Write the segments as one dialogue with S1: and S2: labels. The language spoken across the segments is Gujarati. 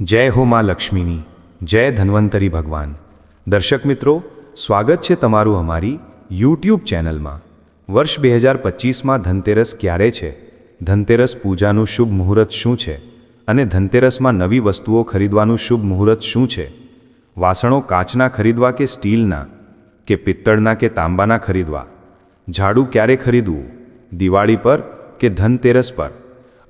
S1: જય હો માં લક્ષ્મીની, જય ધન્વંતરી ભગવાન. દર્શક મિત્રો, સ્વાગત છે તમારું અમારી યુટ્યુબ ચેનલમાં. વર્ષ બે હજાર પચીસમાં ધનતેરસ ક્યારે છે? ધનતેરસ પૂજાનું શુભ મુહૂર્ત શું છે? અને ધનતેરસમાં નવી વસ્તુઓ ખરીદવાનું શુભ મુહૂર્ત શું છે? વાસણો કાચના ખરીદવા કે સ્ટીલના? કે પિત્તળના કે તાંબાના ખરીદવા? ઝાડુ ક્યારે ખરીદવું? દિવાળી પર કે ધનતેરસ પર?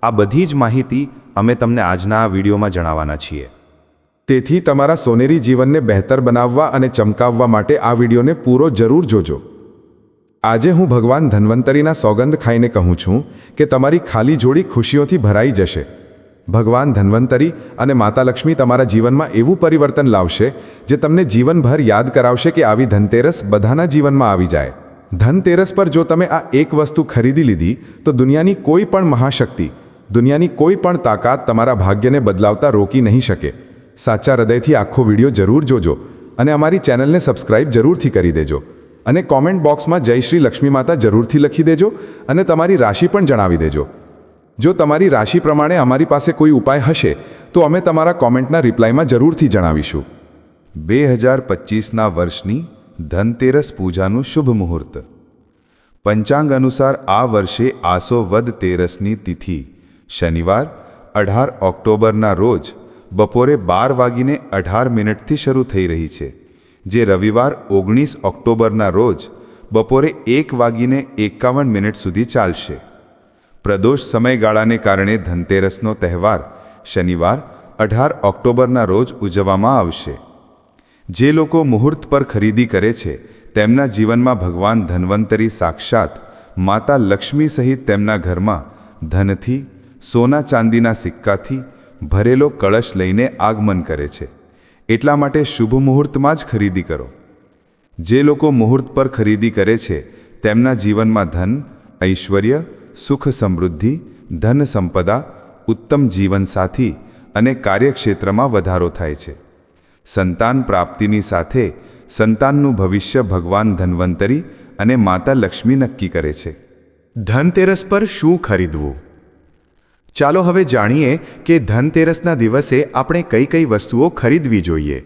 S1: આ બધી જ માહિતી અમે તમને આજના આ વિડીયોમાં જણાવવાના છીએ.
S2: તેથી તમારા સોનેરી જીવનને બહેતર બનાવવા અને ચમકાવવા માટે આ વિડીયોને પૂરો જરૂર જોજો. આજે હું ભગવાન ધન્વંતરીના સોગંદ ખાઈને કહું છું કે તમારી ખાલી જોડી ખુશીઓથી ભરાઈ જશે. ભગવાન ધન્વંતરી અને માતા લક્ષ્મી તમારા જીવનમાં એવું પરિવર્તન લાવશે, જે તમને જીવનભર યાદ કરાવશે કે આવી ધનતેરસ બધાના જીવનમાં આવી જાય. ધનતેરસ પર જો તમે આ એક વસ્તુ ખરીદી લીધી, તો દુનિયાની કોઈ પણ મહાશક્તિ દુનિયાની કોઈ પણ તાકાત તમારા ભાગ્યને બદલાવતા રોકી નહીં શકે. સાચા હૃદયથી આખો વીડિયો જરૂર જોજો અને અમારી ચેનલને સબસ્ક્રાઇબ જરૂરથી કરી દેજો. અને કોમેન્ટ બોક્સમાં જય શ્રી લક્ષ્મી માતા જરૂરથી લખી દેજો અને તમારી રાશિ પણ જણાવી દેજો. જો તમારી રાશિ પ્રમાણે અમારી પાસે કોઈ ઉપાય હશે, તો અમે તમારા કોમેન્ટના રિપ્લાયમાં જરૂરથી જણાવીશું.
S3: બે હજાર પચીસના વર્ષની ધનતેરસ પૂજાનું શુભ મુહૂર્ત. પંચાંગ અનુસાર આ વર્ષે આસો વદ તેરસની તિથિ શનિવાર, અઢાર ઓક્ટોબરના રોજ બપોરે બાર વાગીને અઢાર મિનિટથી શરૂ થઈ રહી છે, જે રવિવાર ઓગણીસ ઓક્ટોબરના રોજ બપોરે એક વાગીને એકાવન મિનિટ સુધી ચાલશે. પ્રદોષ સમયગાળાને કારણે ધનતેરસનો તહેવાર શનિવાર, અઢાર ઓક્ટોબરના રોજ ઉજવવામાં આવશે. જે લોકો મુહૂર્ત પર ખરીદી કરે છે, તેમના જીવનમાં ભગવાન ધન્વંતરી સાક્ષાત માતા લક્ષ્મી સહિત તેમના ઘરમાં ધનથી સોના ચાંદીના સિક્કાથી ભરેલો કળશ લઈને આગમન કરે છે. એટલા માટે શુભ મુહૂર્તમાં જ ખરીદી કરો. જે લોકો મુહૂર્ત પર ખરીદી કરે છે, તેમના જીવનમાં ધન, ઐશ્વર્ય, સુખ સમૃદ્ધિ, ધન સંપદા, ઉત્તમ જીવનસાથી અને કાર્યક્ષેત્રમાં વધારો થાય છે. સંતાન પ્રાપ્તિની સાથે સંતાનનું ભવિષ્ય ભગવાન ધન્વંતરી અને માતા લક્ષ્મી નક્કી કરે છે.
S4: ધનતેરસ પર શું ખરીદવું? ચાલો હવે જાણીએ કે ધનતેરસના દિવસે આપણે કઈ કઈ વસ્તુઓ ખરીદવી જોઈએ.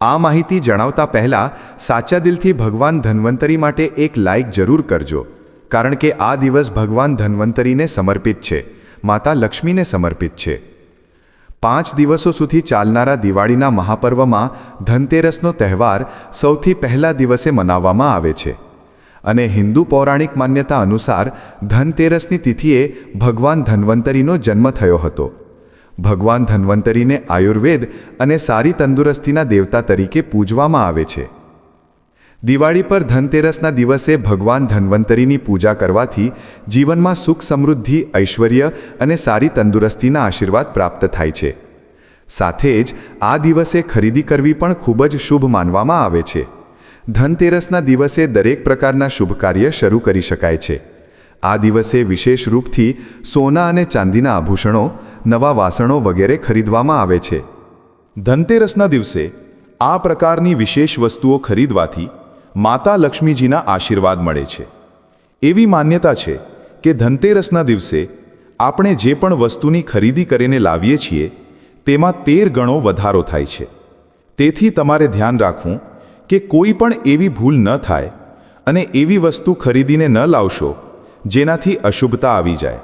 S4: આ માહિતી જણાવતા પહેલા સાચા દિલથી ભગવાન ધન્વંતરી માટે એક લાઇક જરૂર કરજો, કારણ કે આ દિવસ ભગવાન ધન્વંતરીને સમર્પિત છે, માતા લક્ષ્મીને સમર્પિત છે. પાંચ દિવસો સુધી ચાલનારા દિવાળીના મહાપર્વમાં ધનતેરસનો તહેવાર સૌથી પહેલા દિવસે મનાવવામાં આવે છે. અને હિન્દુ પૌરાણિક માન્યતા અનુસાર ધનતેરસની તિથિએ ભગવાન ધન્વંતરીનો જન્મ થયો હતો. ભગવાન ધન્વંતરીને આયુર્વેદ અને સારી તંદુરસ્તીના દેવતા તરીકે પૂજવામાં આવે છે. દિવાળી પર ધનતેરસના દિવસે ભગવાન ધન્વંતરીની પૂજા કરવાથી જીવનમાં સુખ સમૃદ્ધિ, ઐશ્વર્ય અને સારી તંદુરસ્તીના આશીર્વાદ પ્રાપ્ત થાય છે. સાથે જ આ દિવસે ખરીદી કરવી પણ ખૂબ જ શુભ માનવામાં આવે છે. ધનતેરસના દિવસે દરેક પ્રકારના શુભ કાર્ય શરૂ કરી શકાય છે. આ દિવસે વિશેષ રૂપથી સોના અને ચાંદીના આભૂષણો, નવા વાસણો વગેરે ખરીદવામાં આવે છે.
S3: ધનતેરસના દિવસે આ પ્રકારની વિશેષ વસ્તુઓ ખરીદવાથી માતા લક્ષ્મીજીના આશીર્વાદ મળે છે. એવી માન્યતા છે કે ધનતેરસના દિવસે આપણે જે પણ વસ્તુની ખરીદી કરીને લાવીએ છીએ, તેમાં તેર ગણો વધારો થાય છે. તેથી તમારે ધ્યાન રાખવું કે કોઈ પણ એવી ભૂલ ન થાય અને એવી વસ્તુ ખરીદીને ન લાવશો, જેનાથી અશુભતા આવી જાય.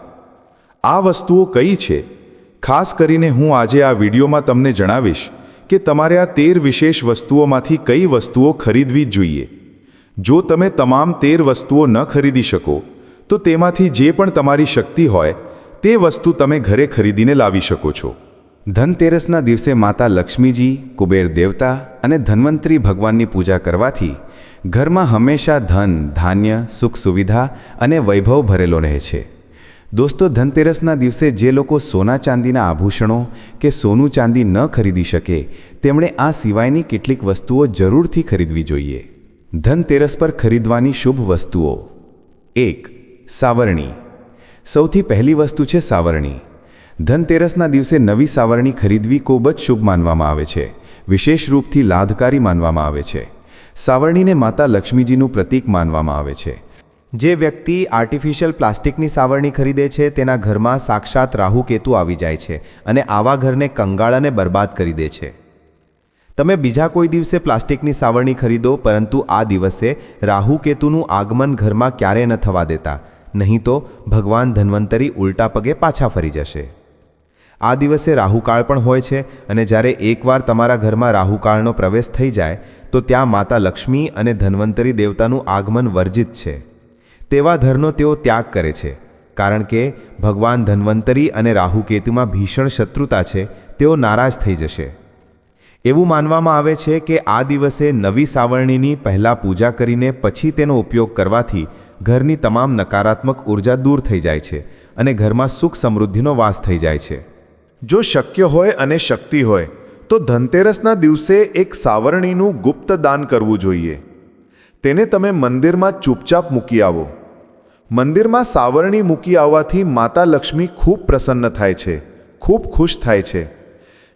S3: આ વસ્તુઓ કઈ છે? ખાસ કરીને હું આજે આ વિડીયોમાં તમને જણાવીશ કે તમારે આ તેર વિશેષ વસ્તુઓમાંથી કઈ વસ્તુઓ ખરીદવી જ જોઈએ. જો તમે તમામ તેર વસ્તુઓ ન ખરીદી શકો, તો તેમાંથી જે પણ તમારી શક્તિ હોય, તે વસ્તુ તમે ઘરે ખરીદીને લાવી શકો છો.
S1: ધનતેરસના દિવસે માતા લક્ષ્મીજી, કુબેર દેવતા અને ધન્વંતરી ભગવાનની પૂજા કરવાથી ઘરમાં હંમેશા ધન, ધાન્ય, સુખ સુવિધા અને વૈભવ ભરેલો રહે છે. દોસ્તો, ધનતેરસના દિવસે જે લોકો સોના ચાંદીના આભૂષણો કે સોનું ચાંદી ન ખરીદી શકે, તેમણે આ સિવાયની કેટલીક વસ્તુઓ જરૂરથી ખરીદવી જોઈએ. ધનતેરસ પર ખરીદવાની શુભ વસ્તુઓ. એક, સાવરણી. સૌથી પહેલી વસ્તુ છે સાવરણી. ધનતેરસના દિવસે નવી સાવરણી ખરીદવી ખૂબ જ શુભ માનવામાં આવે છે. વિશેષ રૂપથી લાભકારી માનવામાં આવે છે. સાવરણીને માતા લક્ષ્મીજીનું પ્રતીક માનવામાં આવે છે. જે વ્યક્તિ આર્ટિફિશિયલ પ્લાસ્ટિકની સાવરણી ખરીદે છે, તેના ઘરમાં સાક્ષાત રાહુ કેતુ આવી જાય છે અને આવા ઘરને કંગાળ અને બરબાદ કરી દે છે. તમે બીજા કોઈ દિવસે પ્લાસ્ટિકની સાવરણી ખરીદો, પરંતુ આ દિવસે રાહુ કેતુનું આગમન ઘરમાં ક્યારે ન થવા દેતા. નહીં તો ભગવાન ધન્વંતરી ઉલટા પગે પાછા ફરી જશે. આ દિવસે રાહુકાળ પણ હોય છે અને જ્યારે એકવાર તમારા ઘરમાં રાહુકાળનો પ્રવેશ થઈ જાય, તો ત્યાં માતા લક્ષ્મી અને ધન્વંતરી દેવતાનું આગમન વર્જિત છે. તેવા ધરનો તેઓ ત્યાગ કરે છે. કારણ કે ભગવાન ધન્વંતરી અને રાહુકેતુમાં ભીષણ શત્રુતા છે, તેઓ નારાજ થઈ જશે. એવું માનવામાં આવે છે કે આ દિવસે નવી સાવરણીની પહેલાં પૂજા કરીને પછી તેનો ઉપયોગ કરવાથી ઘરની તમામ નકારાત્મક ઊર્જા દૂર થઈ જાય છે અને ઘરમાં સુખ સમૃદ્ધિનો વાસ થઈ જાય છે.
S3: જો શક્ય હોય અને શક્તિ હોય, તો ધનતેરસના દિવસે એક સાવરણીનું ગુપ્ત દાન કરવું જોઈએ. તેને તમે મંદિરમાં ચૂપચાપ મૂકી આવો. મંદિરમાં સાવરણી મૂકી આવવાથી માતા લક્ષ્મી ખૂબ પ્રસન્ન થાય છે, ખૂબ ખુશ થાય છે.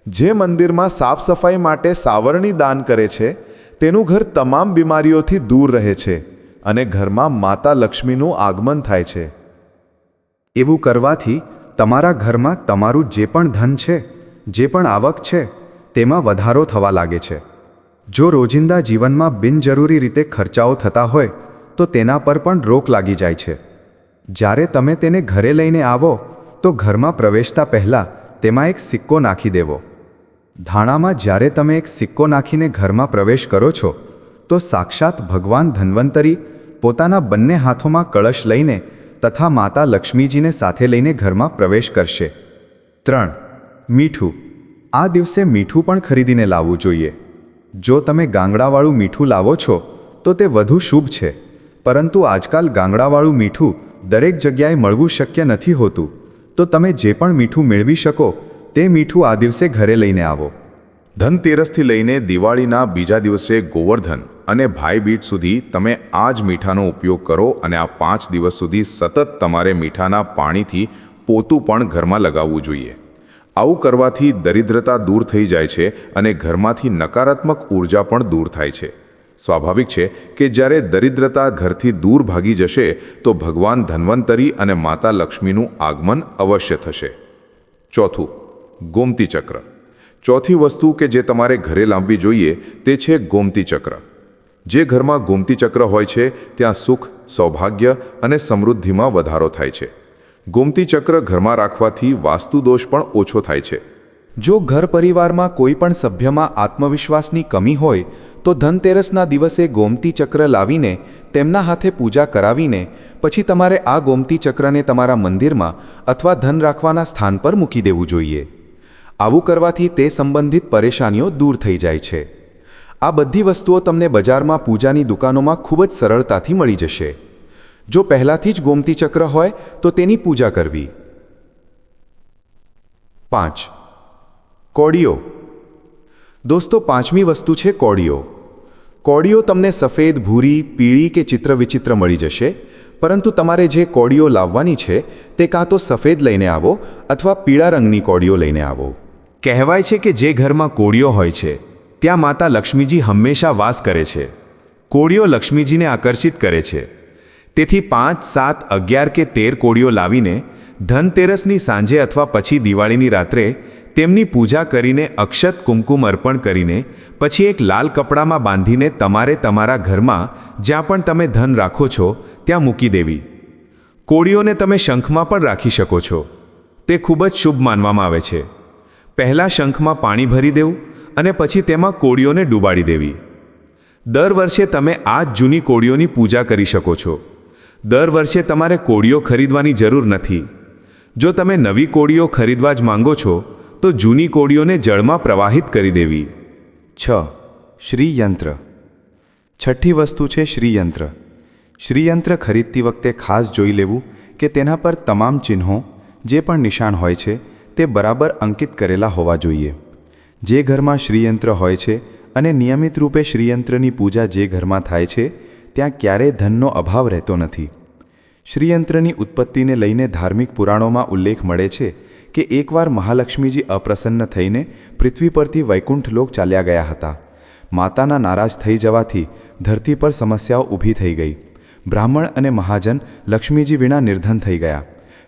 S3: જે મંદિરમાં સાફ સફાઈ માટે સાવરણી દાન કરે છે, તેનું ઘર તમામ બીમારીઓથી દૂર રહે છે અને ઘરમાં માતા લક્ષ્મીનું આગમન થાય છે.
S2: એવું કરવાથી તમારા ઘરમાં તમારું જે પણ ધન છે, જે પણ આવક છે, તેમાં વધારો થવા લાગે છે. જો રોજિંદા જીવનમાં બિનજરૂરી રીતે ખર્ચાઓ થતા હોય, તો તેના પર પણ રોક લાગી જાય છે. જ્યારે તમે તેને ઘરે લઈને આવો, તો ઘરમાં પ્રવેશતા પહેલાં તેમાં એક સિક્કો નાખી દેવો. ધાણામાં જ્યારે તમે એક સિક્કો નાખીને ઘરમાં પ્રવેશ કરો છો, તો સાક્ષાત ભગવાન ધન્વંતરી પોતાના બંને હાથોમાં કળશ લઈને તથા માતા લક્ષ્મીજીને સાથે લઈને ઘરમાં પ્રવેશ કરશે. ત્રણ, મીઠું. આ દિવસે મીઠું પણ ખરીદીને લાવવું જોઈએ. જો તમે ગાંગડાવાળું મીઠું લાવો છો, તો તે વધુ શુભ છે. પરંતુ આજકાલ ગાંગડાવાળું મીઠું દરેક જગ્યાએ મળવું શક્ય નથી હોતું. તો તમે જે પણ મીઠું મેળવી શકો, તે મીઠું આ દિવસે ઘરે લઈને આવો.
S3: ધનતેરસથી લઈને દિવાળીના બીજા દિવસે ગોવર્ધન. અને ભાઈબીજ સુધી તમે આ જ મીઠાનો ઉપયોગ કરો અને આ પાંચ દિવસ સુધી સતત તમારે મીઠાના પાણીથી પોતું પણ ઘરમાં લગાવવું જોઈએ. આવું કરવાથી દરિદ્રતા દૂર થઈ જાય છે અને ઘરમાંથી નકારાત્મક ઊર્જા પણ દૂર થાય છે. સ્વાભાવિક છે કે જ્યારે દરિદ્રતા ઘરથી દૂર ભાગી જશે, તો ભગવાન ધન્વંતરી અને માતા લક્ષ્મીનું આગમન અવશ્ય થશે. ચોથું, ગોમતી ચક્ર. ચોથી વસ્તુ કે જે તમારે ઘરે લાવવી જોઈએ, તે છે ગોમતી ચક્ર. જે ઘરમાં ગોમતી ચક્ર હોય છે, ત્યાં સુખ, સૌભાગ્ય અને સમૃદ્ધિમાં વધારો થાય છે. ગોમતી ચક્ર ઘરમાં રાખવાથી વાસ્તુદોષ પણ ઓછો થાય છે.
S2: જો ઘર પરિવારમાં કોઈ પણ સભ્યમાં આત્મવિશ્વાસની કમી હોય, તો ધનતેરસના દિવસે ગોમતી ચક્ર લાવીને તેમના હાથે પૂજા કરાવીને પછી તમારે આ ગોમતી ચક્રને તમારા મંદિરમાં અથવા ધન રાખવાના સ્થાન પર મૂકી દેવું જોઈએ. આવું કરવાથી તે સંબંધિત પરેશાનીઓ દૂર થઈ જાય છે. આ બધી વસ્તુઓ તમને બજારમાં પૂજાની દુકાનોમાં ખૂબ જ સરળતાથી મળી જશે. જો પહેલાંથી જ ગોમતી ચક્ર હોય, તો તેની પૂજા કરવી. પાંચ. કોડીઓ દોસ્તો, પાંચમી વસ્તુ છે કોડીઓ કોડીઓ તમને સફેદ, ભૂરી, પીળી કે ચિત્ર વિચિત્ર મળી જશે, પરંતુ તમારે જે કોડીઓ લાવવાની છે, તે કાં તો સફેદ લઈને આવો અથવા પીળા રંગની કોડીઓ લઈને આવો.
S4: કહેવાય છે કે જે ઘરમાં કોડીઓ હોય છે ત્યાં માતા લક્ષ્મીજી હંમેશા વાસ કરે છે. કોળીઓ લક્ષ્મીજીને આકર્ષિત કરે છે. તેથી પાંચ, સાત, અગિયાર કે તેર કોળીઓ લાવીને ધનતેરસની સાંજે અથવા પછી દિવાળીની રાત્રે તેમની પૂજા કરીને અક્ષત કુમકુમ અર્પણ કરીને પછી એક લાલ કપડામાં બાંધીને તમારે તમારા ઘરમાં જ્યાં પણ તમે ધન રાખો છો, ત્યાં મૂકી દેવી. કોળીઓને તમે શંખમાં પણ રાખી શકો છો. તે ખૂબ જ શુભ માનવામાં આવે છે. પહેલાં શંખમાં પાણી ભરી દેવું અને પછી તેમાં કોળીઓને ડૂબાડી દેવી. દર વર્ષે તમે આ જ જૂની કોળીઓની પૂજા કરી શકો છો. દર વર્ષે તમારે કોળીઓ ખરીદવાની જરૂર નથી. જો તમે નવી કોળીઓ ખરીદવા જ માંગો છો, તો જૂની કોળીઓને જળમાં પ્રવાહિત કરી દેવી.
S2: છ. શ્રીયંત્ર. છઠ્ઠી વસ્તુ છે શ્રીયંત્ર. શ્રીયંત્ર ખરીદતી વખતે ખાસ જોઈ લેવું કે તેના પર તમામ ચિહ્નો, જે પણ નિશાન હોય છે, તે બરાબર અંકિત કરેલા હોવા જોઈએ. જે ઘરમાં શ્રીયંત્ર હોય છે અને નિયમિત રૂપે શ્રીયંત્રની પૂજા જે ઘરમાં થાય છે, ત્યાં ક્યારેય ધનનો અભાવ રહેતો નથી. શ્રીયંત્રની ઉત્પત્તિને લઈને ધાર્મિક પુરાણોમાં ઉલ્લેખ મળે છે કે એકવાર મહાલક્ષ્મીજી અપ્રસન્ન થઈને પૃથ્વી પરથી વૈકુંઠ લોક ચાલ્યા ગયા હતા. માતાના નારાજ થઈ જવાથી ધરતી પર સમસ્યાઓ ઊભી થઈ ગઈ.
S1: બ્રાહ્મણ અને મહાજન લક્ષ્મીજી વિના નિર્ધન થઈ ગયા.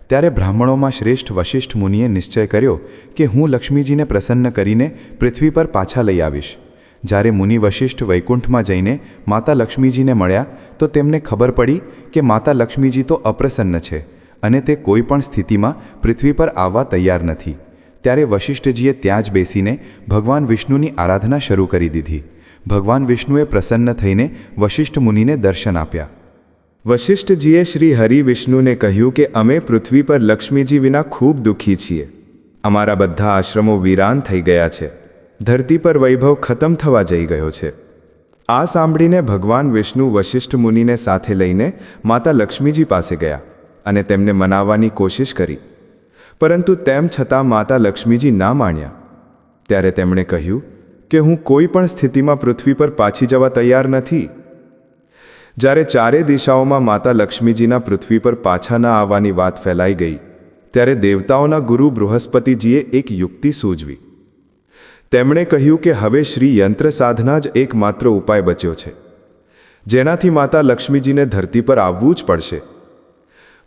S1: ત્યારે બ્રાહ્મણોમાં શ્રેષ્ઠ વશિષ્ઠ મુનિએ નિશ્ચય કર્યો કે હું લક્ષ્મીજીને પ્રસન્ન કરીને પૃથ્વી પર પાછા લઈ આવીશ. જ્યારે મુનિ વશિષ્ઠ વૈકુંઠમાં જઈને માતા લક્ષ્મીજીને મળ્યા, તો તેમને ખબર પડી કે માતા લક્ષ્મીજી તો અપ્રસન્ન છે અને તે કોઈ પણ સ્થિતિમાં પૃથ્વી પર આવવા તૈયાર નથી. ત્યારે વશિષ્ઠજીએ ત્યાં જ બેસીને ભગવાન વિષ્ણુની આરાધના શરૂ કરી દીધી. ભગવાન વિષ્ણુએ પ્રસન્ન થઈને વશિષ્ઠ મુનિને દર્શન આપ્યા.
S2: વશિષ્ઠજીએ શ્રી હરિ વિષ્ણુને કહ્યું કે અમે પૃથ્વી પર લક્ષ્મીજી વિના ખૂબ દુઃખી છીએ. અમારા બધા આશ્રમો વીરાન થઈ ગયા છે. ધરતી પર વૈભવ ખતમ થવા જઈ ગયો છે. આ સાંભળીને ભગવાન વિષ્ણુ વશિષ્ઠ મુનિને સાથે લઈને માતા લક્ષ્મીજી પાસે ગયા અને તેમને મનાવવાની કોશિશ કરી. પરંતુ તેમ છતાં માતા લક્ષ્મીજી ના માણ્યા. ત્યારે તેમણે કહ્યું કે હું કોઈ પણ સ્થિતિમાં પૃથ્વી પર પાછી જવા તૈયાર નથી. જ્યારે ચારે દિશાઓમાં માતા લક્ષ્મીજીના પૃથ્વી પર પાછા ન આવવાની વાત ફેલાઈ ગઈ, ત્યારે દેવતાઓના ગુરુ બૃહસ્પતિજીએ એક યુક્તિ સૂજવી. તેમણે કહ્યું કે હવે શ્રી યંત્ર સાધના જ એકમાત્ર ઉપાય બચ્યો છે. જેનાથી માતા લક્ષ્મીજીને ધરતી પર આવવું જ પડશે.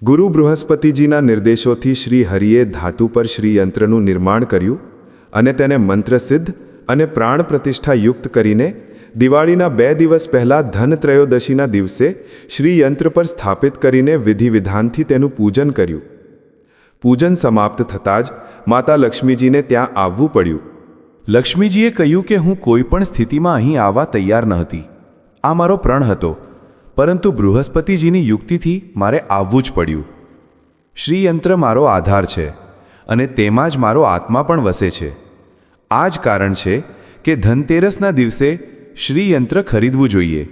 S2: ગુરુ બૃહસ્પતિજીના નિર્દેશોથી શ્રી હરિએ ધાતુ પર શ્રી યંત્રનું નિર્માણ કર્યું અને તેને મંત્રસિદ્ધ અને પ્રાણ પ્રતિષ્ઠા યુક્ત કરીને દિવાળીના બે દિવસ પહેલાં ધન ત્રયોદશીના દિવસે શ્રી યંત્ર પર સ્થાપિત કરીને વિધિ વિધાનથી તેનું પૂજન કર્યું. પૂજન સમાપ્ત થતાં જ માતા લક્ષ્મીજીને ત્યાં આવવું પડ્યું.
S1: લક્ષ્મીજીએ કહ્યું કે હું કોઈપણ સ્થિતિમાં અહીં આવવા તૈયાર ન હતી. આ મારો પ્રણ હતો, પરંતુ બૃહસ્પતિજીની યુક્તિથી મારે આવવું જ પડ્યું. શ્રીયંત્ર મારો આધાર છે, અને તેમાં જ મારો આત્મા પણ વસે છે. આ જ કારણ છે કે ધનતેરસના દિવસે શ્રીયંત્ર ખરીદવું જોઈએ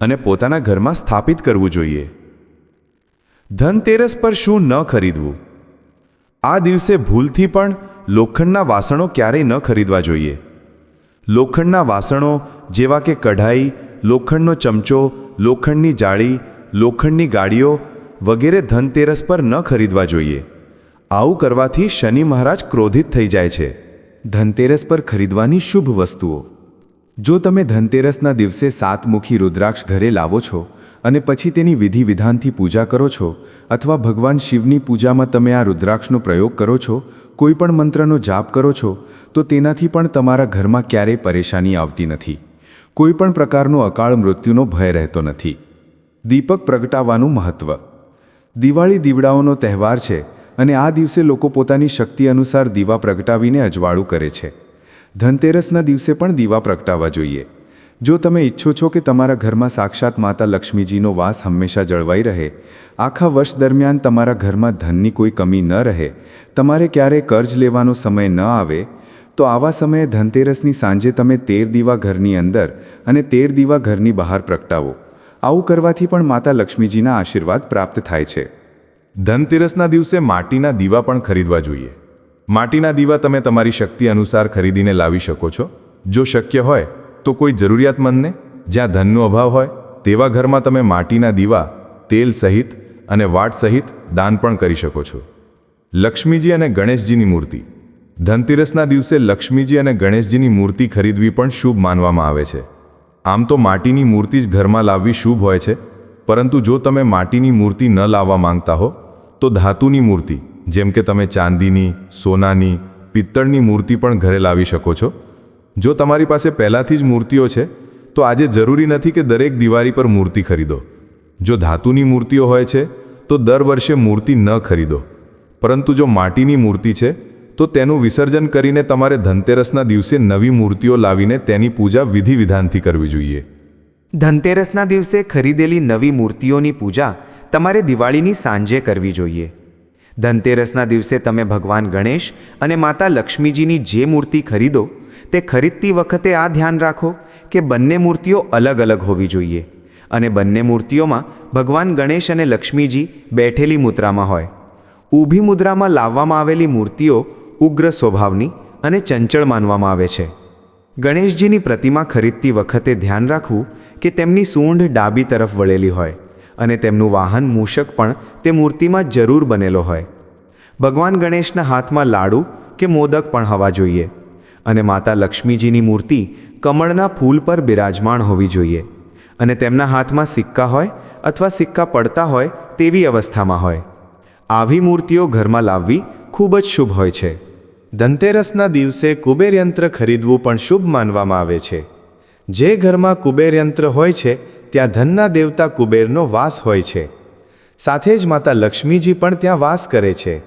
S1: અને પોતાના ઘરમાં સ્થાપિત કરવું જોઈએ. ધનતેરસ પર શું ન ખરીદવું? આ દિવસે ભૂલથી પણ લોખંડના વાસણો ક્યારેય ન ખરીદવા જોઈએ. લોખંડના વાસણો જેવા કે કઢાઈ, લોખંડનો ચમચો, લોખંડની જાળી, લોખંડની ગાડીઓ વગેરે ધનતેરસ પર ન ખરીદવા જોઈએ. આવું કરવાથી શનિ મહારાજ ક્રોધિત થઈ જાય છે.
S2: ધનતેરસ પર ખરીદવાની શુભ વસ્તુઓ. જો તમે ધનતેરસના દિવસે સાતમુખી રુદ્રાક્ષ ઘરે લાવો છો અને પછી તેની વિધિ વિધાનથી પૂજા કરો છો અથવા ભગવાન શિવની પૂજામાં તમે આ રુદ્રાક્ષનો પ્રયોગ કરો છો કોઈ પણ મંત્રનો જાપ કરો છો, તો તેનાથી પણ તમારા ઘરમાં ક્યારેય પરેશાની આવતી નથી. કોઈ પણ પ્રકારનો અકાળ મૃત્યુનો ભય રહેતો નથી. દીપક પ્રગટાવવાનું મહત્વ. દિવાળી દીવડાઓનો તહેવાર છે અને આ દિવસે લોકો પોતાની શક્તિ અનુસાર દીવા પ્રગટાવીને અજવાળું કરે છે. ધનતેરસના દિવસે પણ દીવા પ્રગટાવવા જોઈએ. જો તમે ઈચ્છો છો કે તમારા ઘરમાં સાક્ષાત માતા લક્ષ્મીજીનો વાસ હંમેશા જળવાઈ રહે, આખા વર્ષ દરમિયાન તમારા ઘરમાં ધનની કોઈ કમી ન રહે, તમારે ક્યારેય કર્જ લેવાનો સમય ન આવે, તો આવા સમયે ધનતેરસની સાંજે તમે તેર દીવા ઘરની અંદર અને તેર દીવા ઘરની બહાર પ્રગટાવો. આવું કરવાથી પણ માતા લક્ષ્મીજીના આશીર્વાદ પ્રાપ્ત થાય છે.
S3: ધનતેરસના દિવસે માટીના દીવા પણ ખરીદવા જોઈએ. માટીના દીવા તમે તમારી શક્તિ અનુસાર ખરીદીને લાવી શકો છો. જો શક્ય હોય, તો કોઈ જરૂરિયાતમંદને, જ્યાં ધનનો અભાવ હોય, તેવા ઘરમાં તમે માટીના દીવા, તેલ સહિત અને વાટ સહિત દાન પણ કરી શકો છો. લક્ષ્મીજી અને ગણેશજીની મૂર્તિ. ધનતેરસના દિવસે લક્ષ્મીજી અને ગણેશજીની મૂર્તિ ખરીદવી પણ શુભ માનવામાં આવે છે. આમ તો માટીની મૂર્તિ જ ઘરમાં લાવવી શુભ હોય છે, પરંતુ જો તમે માટીની મૂર્તિ ન લાવવા માંગતા હો, તો ધાતુની મૂર્તિ જેમ કે તમે ચાંદીની, સોનાની, પિત્તળની મૂર્તિ પણ ઘરે લાવી શકો છો. જો તમારી પાસે પહેલાંથી જ મૂર્તિઓ છે, તો આજે જરૂરી નથી કે દરેક દિવાળી પર મૂર્તિ ખરીદો. જો ધાતુની મૂર્તિઓ હોય છે, તો દર વર્ષે મૂર્તિ ન ખરીદો. પરંતુ જો માટીની મૂર્તિ છે, તો તેનું વિસર્જન કરીને તમારે ધનતેરસના દિવસે નવી મૂર્તિઓ લાવીને તેની પૂજા વિધિ વિધાનથી કરવી જોઈએ.
S5: ધનતેરસના દિવસે ખરીદેલી નવી મૂર્તિઓની પૂજા તમારે દિવાળીની સાંજે કરવી જોઈએ. ધનતેરસના દિવસે તમે ભગવાન ગણેશ અને માતા લક્ષ્મીજીની જે મૂર્તિ ખરીદો, તે ખરીદતી વખતે આ ધ્યાન રાખો કે બંને મૂર્તિઓ અલગ અલગ હોવી જોઈએ અને બંને મૂર્તિઓમાં ભગવાન ગણેશ અને લક્ષ્મીજી બેઠેલી મુદ્રામાં હોય. ઊભી મુદ્રામાં લાવવામાં આવેલી મૂર્તિઓ ઉગ્ર સ્વભાવની અને ચંચળ માનવામાં આવે છે. ગણેશજીની પ્રતિમા ખરીદતી વખતે ધ્યાન રાખવું કે તેમની સૂંઢ ડાબી તરફ વળેલી હોય. અને તેમનું વાહન મૂષક પણ તે મૂર્તિમાં જરૂર બનેલો હોય. ભગવાન ગણેશના હાથમાં લાડુ કે મોદક પણ હોવા જોઈએ અને માતા લક્ષ્મીજીની મૂર્તિ કમળના ફૂલ પર બિરાજમાન હોવી જોઈએ અને તેમના હાથમાં સિક્કા હોય અથવા સિક્કા પડતા હોય તેવી અવસ્થામાં હોય. આવી મૂર્તિઓ ઘરમાં લાવવી ખૂબ જ શુભ હોય છે.
S4: ધનતેરસના દિવસે કુબેર યંત્ર ખરીદવું પણ શુભ માનવામાં આવે છે. જે ઘરમાં કુબેર યંત્ર હોય છે ત્યાં ધનના દેવતા કુબેરનો વાસ હોય છે. સાથે જ માતા લક્ષ્મીજી પણ ત્યાં વાસ કરે છે.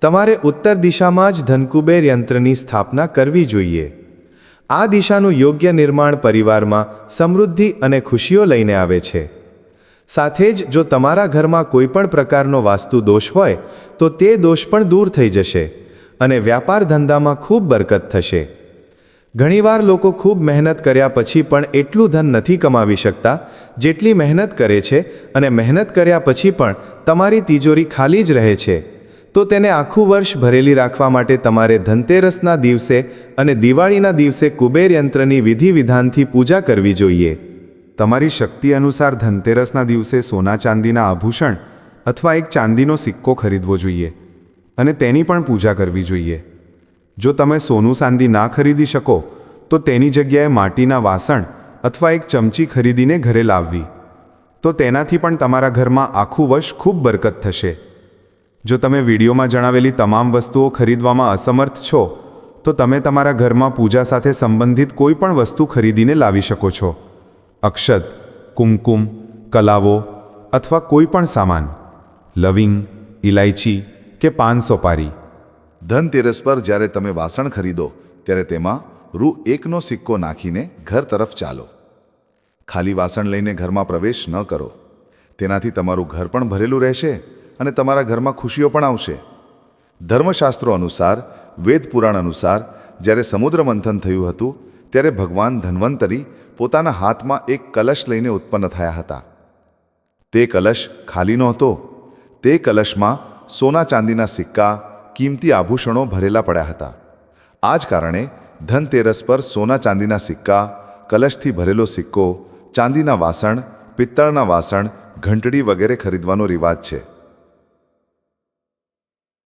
S4: તમારે ઉત્તર દિશામાં જ ધનકુબેર યંત્રની સ્થાપના કરવી જોઈએ. આ દિશાનું યોગ્ય નિર્માણ પરિવારમાં સમૃદ્ધિ અને ખુશીઓ લઈને આવે છે. સાથે જ જો તમારા ઘરમાં કોઈ પણ પ્રકારનો વાસ્તુ દોષ હોય, તો તે દોષ પણ દૂર થઈ જશે અને વ્યાપાર ધંધામાં ખૂબ બરકત થશે. ઘણીવાર લોકો ખૂબ મહેનત કર્યા પછી પણ એટલું ધન નથી કમાવી શકતા, જેટલી મહેનત કરે છે અને મહેનત કર્યા પછી પણ તમારી તિજોરી ખાલી જ રહે છે. તો તેને આખું વર્ષ ભરેલી રાખવા માટે તમારે ધનતેરસના દિવસે અને દિવાળીના દિવસે કુબેર યંત્રની વિધિ વિધાનથી પૂજા કરવી જોઈએ.
S2: તમારી શક્તિ અનુસાર ધનતેરસના દિવસે સોના ચાંદીના આભૂષણ અથવા એક ચાંદીનો સિક્કો ખરીદવો જોઈએ અને તેની પણ પૂજા કરવી જોઈએ. જો તમે સોનું ચાંદી ના ખરીદી શકો, તો તેની જગ્યાએ માટીના વાસણ અથવા એક ચમચી ખરીદીને ઘરે લાવવી. તો તેનાથી પણ તમારા ઘરમાં આખું વર્ષ ખૂબ બરકત થશે. જો તમે વિડીયોમાં જણાવેલી તમામ વસ્તુઓ ખરીદવામાં અસમર્થ છો, તો તમે તમારા ઘરમાં પૂજા સાથે સંબંધિત કોઈ પણ વસ્તુ ખરીદીને લાવી શકો છો. અક્ષત, કુમકુમ, કલાવો અથવા કોઈ પણ સામાન. લવિંગ ઇલાયચી કે પાન સોપારી.
S3: ધનતેરસ પર જ્યારે તમે વાસણ ખરીદો, ત્યારે તેમાં રૂ એકનો સિક્કો નાખીને ઘર તરફ ચાલો. ખાલી વાસણ લઈને ઘરમાં પ્રવેશ ન કરો. તેનાથી તમારું ઘર પણ ભરેલું રહેશે અને તમારા ઘરમાં ખુશીઓ પણ આવશે. ધર્મશાસ્ત્રો અનુસાર, વેદ પુરાણ અનુસાર, જ્યારે સમુદ્ર મંથન થયું હતું, ત્યારે ભગવાન ધન્વંતરી પોતાના હાથમાં એક કલશ લઈને ઉત્પન્ન થયા હતા. તે કલશ ખાલી નહોતો. તે કલશમાં સોના ચાંદીના સિક્કા કિંમતી આભૂષણો ભરેલા પડ્યા હતા. આ જ કારણે ધનતેરસ પર સોના ચાંદીના સિક્કા, કલશથી ભરેલો સિક્કો, ચાંદીના વાસણ, પિત્તળના વાસણ, ઘંટડી વગેરે ખરીદવાનો રિવાજ છે.